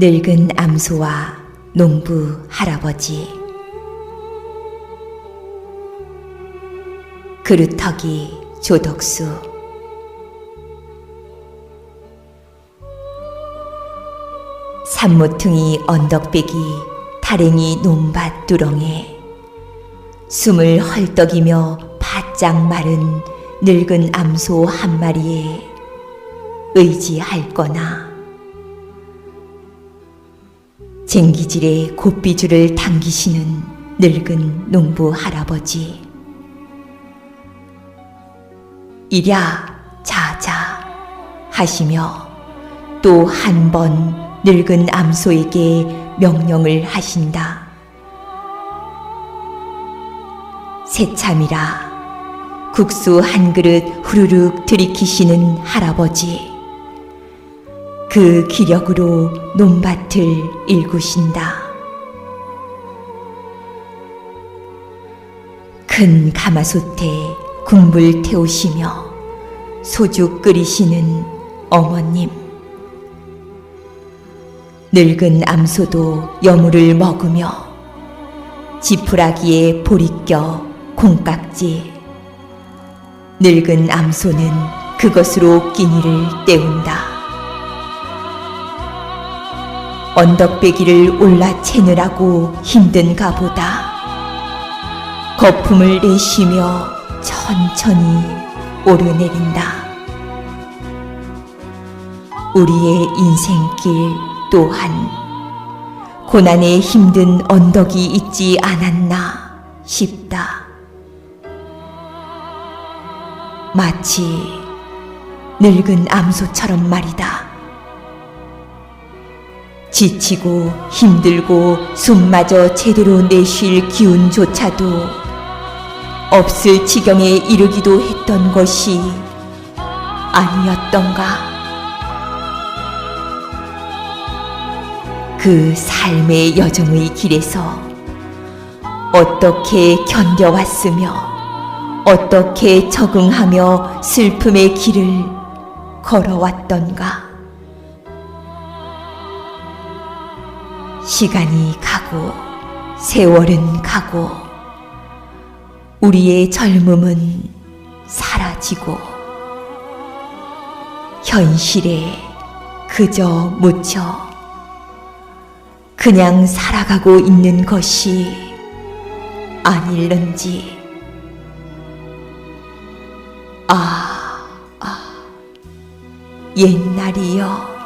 늙은 암소와 농부 할아버지. 그루터기 조덕수. 산모퉁이 언덕배기 다랭이 논밭 두렁에 숨을 헐떡이며 바짝 마른 늙은 암소 한 마리에 의지할 거나 쟁기질에 곱비줄을 당기시는 늙은 농부 할아버지 이랴 자자 하시며 또 한 번 늙은 암소에게 명령을 하신다. 새참이라 국수 한 그릇 후루룩 들이키시는 할아버지. 그 기력으로 논밭을 일구신다. 큰 가마솥에 국물 태우시며 소주 끓이시는 어머님. 늙은 암소도 여물을 먹으며 지푸라기에 보리 껴 콩깍지. 늙은 암소는 그것으로 끼니를 때운다. 언덕배기를 올라채느라고 힘든가 보다. 거품을 내쉬며 천천히 오르내린다. 우리의 인생길 또한 고난의 힘든 언덕이 있지 않았나 싶다. 마치 늙은 암소처럼 말이다. 지치고 힘들고 숨마저 제대로 내쉴 기운조차도 없을 지경에 이르기도 했던 것이 아니었던가. 그 삶의 여정의 길에서 어떻게 견뎌왔으며 어떻게 적응하며 슬픔의 길을 걸어왔던가. 시간이 가고 세월은 가고 우리의 젊음은 사라지고 현실에 그저 묻혀 그냥 살아가고 있는 것이 아닐는지. 아, 아, 옛날이여.